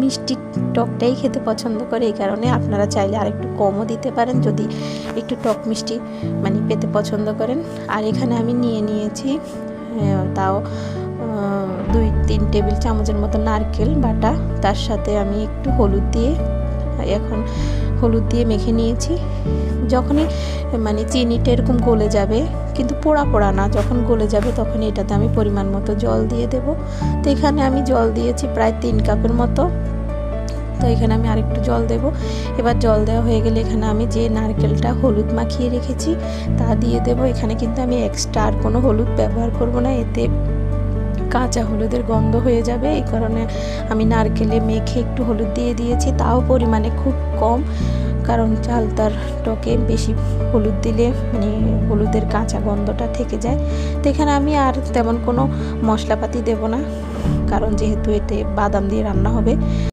মিষ্টি টকটাই খেতে পছন্দ করে, এই কারণে আপনারা চাইলে আর একটু কমও দিতে পারেন যদি একটু টক মিষ্টি মানে পেতে পছন্দ করেন। আর এখানে আমি নিয়ে নিয়েছি তাও দুই তিন টেবিল চামচের মতো নারকেল বাটা। তার সাথে আমি একটু হলুদ দিয়ে, এখন হলুদ দিয়ে মেখে নিয়েছি। যখনই মানে চিনিটা এরকম গলে যাবে, কিন্তু পোড়া পোড়া না, যখন গলে যাবে তখন এটাতে আমি পরিমাণ মতো জল দিয়ে দেব। তো এখানে আমি জল দিয়েছি প্রায় তিন কাপের মতো। তো এখানে আমি আরেকটু জল দেব। এবার জল দেওয়া হয়ে গেলে এখানে আমি যে নারকেলটা হলুদ মাখিয়ে রেখেছি, তা দিয়ে দেব। এখানে কিন্তু আমি এক্সট্রা আর কোনো হলুদ ব্যবহার করব না। এতে কাঁচা হলুদের গন্ধ হয়ে যাবে। এই কারণে আমি নারকেলে মেখে একটু হলুদ দিয়ে দিয়েছি। তাও পরিমাণে খুব কম, কারণ চাল তার টকে বেশি হলুদ দিলে মানে হলুদের কাঁচা গন্ধটা থেকে যায়। তো এখানে আমি আর তেমন কোনো মশলাপাতি দেব না, কারণ যেহেতু এতে বাদাম দিয়ে রান্না হবে।